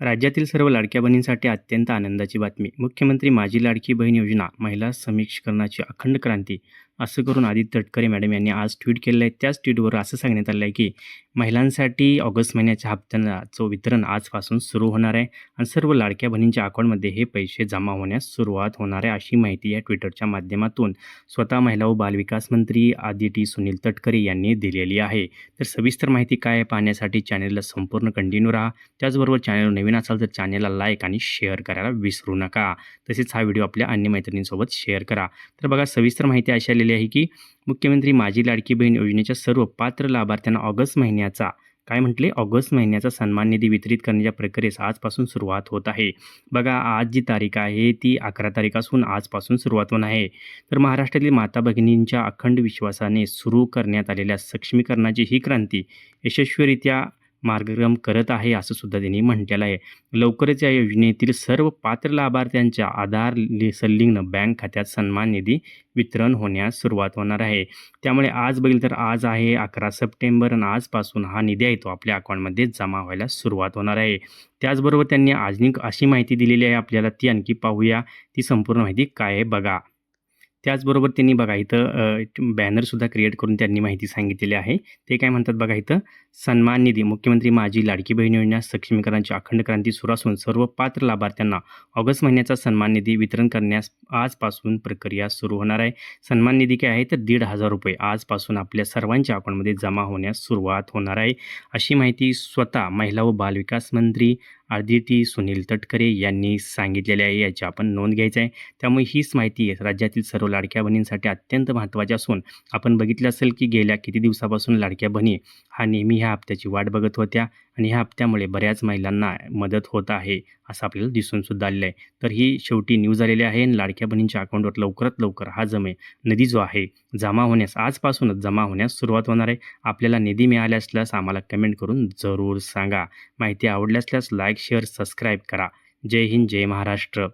राज्यातील सर्व लाडक्या बहिणींसाठी अत्यंत आनंदाची बातमी. मुख्यमंत्री माझी लाडकी बहीण योजना महिला समीक्षकरणाची अखंड क्रांती असं करून आदित्य तटकरे मॅडम यांनी आज ट्विट केलेलं आहे. त्याच ट्विटवर असं सांगण्यात आलं आहे की महिलांसाठी ऑगस्ट महिन्याच्या हप्त्याचं वितरण आजपासून सुरू होणार आहे आणि सर्व लाडक्या बहिणींच्या अकाउंटमध्ये हे पैसे जमा होण्यास सुरुवात होणार आहे अशी माहिती या ट्विटरच्या माध्यमातून स्वतः महिला व बालविकास मंत्री आदिती सुनील तटकरे यांनी दिलेली आहे. तर सविस्तर माहिती काय आहे पाहण्यासाठी चॅनलला संपूर्ण कंटिन्यू राहा. त्याचबरोबर चॅनल नवीन असाल तर चॅनलला लाईक आणि शेअर करायला विसरू नका. तसेच हा व्हिडिओ आपल्या अन्य मैत्रिणींसोबत शेअर करा. तर बघा सविस्तर माहिती अशा केलेली आहे की मुख्यमंत्री माझी लाडकी बहीण योजनेच्या सर्व पात्र लाभार्थ्यांना ऑगस्ट महिन्याचा काय म्हटले? ऑगस्ट महिन्याचा सन्मान निधी वितरित करण्याच्या प्रक्रियेस आजपासून सुरुवात होत आहे. बघा आज जी तारीख आहे ती अकरा तारीख असून आजपासून सुरुवात होणार आहे. तर महाराष्ट्रातील माता भगिनींच्या अखंड विश्वासाने सुरू करण्यात आलेल्या सक्षमीकरणाची ही क्रांती यशस्वीरित्या मार्गक्रम करत आहे असं सुद्धा त्यांनी म्हटलेलं आहे. लवकरच या योजनेतील सर्व पात्र लाभार्थ्यांच्या आधार लि- बँक खात्यात सन्मान निधी वितरण होण्यास सुरुवात होणार आहे. त्यामुळे आज बघितलं तर आज आहे अकरा सप्टेंबर आणि आजपासून हा निधी आहे तो आपल्या अकाउंटमध्ये जमा व्हायला सुरुवात होणार आहे. त्याचबरोबर त्यांनी अजून अशी माहिती दिलेली आहे आपल्याला ती आणखी पाहूया. ती संपूर्ण माहिती काय आहे बघा. त्याचबरोबर त्यांनी बघा इथं बॅनरसुद्धा क्रिएट करून त्यांनी माहिती सांगितलेली आहे. ते काय म्हणतात बघा इथं सन्मान निधी मुख्यमंत्री माझी लाडकी बहीण योजना सक्षमीकरणाची अखंड क्रांती सुरू असून सर्व पात्र लाभार्थ्यांना ऑगस्ट महिन्याचा सन्मान निधी वितरण करण्यास आजपासून प्रक्रिया सुरू होणार आहे. सन्मान निधी काय आहे? तर दीड हजार रुपये आजपासून आपल्या सर्वांच्या अकाउंटमध्ये जमा होण्यास सुरुवात होणार आहे. अशी माहिती स्वतः महिला व बालविकास मंत्री आदिती सुनील तटकरे यांनी सांगितलेली आहे. याची आपण नोंद घ्यायची आहे. त्यामुळे हीच माहिती राज्यातील सर्व लाडक्या बहिणींसाठी अत्यंत महत्त्वाचे असून आपण बघितलं असेल की गेल्या किती दिवसापासून लाडक्या बहिणी हा नेहमी ह्या हप्त्याची वाट बघत होत्या आणि ह्या हप्त्यामुळे बऱ्याच महिलांना मदत होत आहे असं आपल्याला दिसून सुद्धा आलेलं आहे तर ही शेवटी न्यूज आलेली आहे आणि लाडक्या बहिणींच्या अकाउंटवर लवकरात लवकर हा जमे निधी जो आहे जमा होण्यास आजपासूनच जमा होण्यास सुरुवात होणार आहे. आपल्याला निधी मिळाला असल्यास आम्हाला कमेंट करून जरूर सांगा. माहिती आवडली असल्यास लाईक शेअर सबस्क्राईब करा. जय हिंद जय महाराष्ट्र.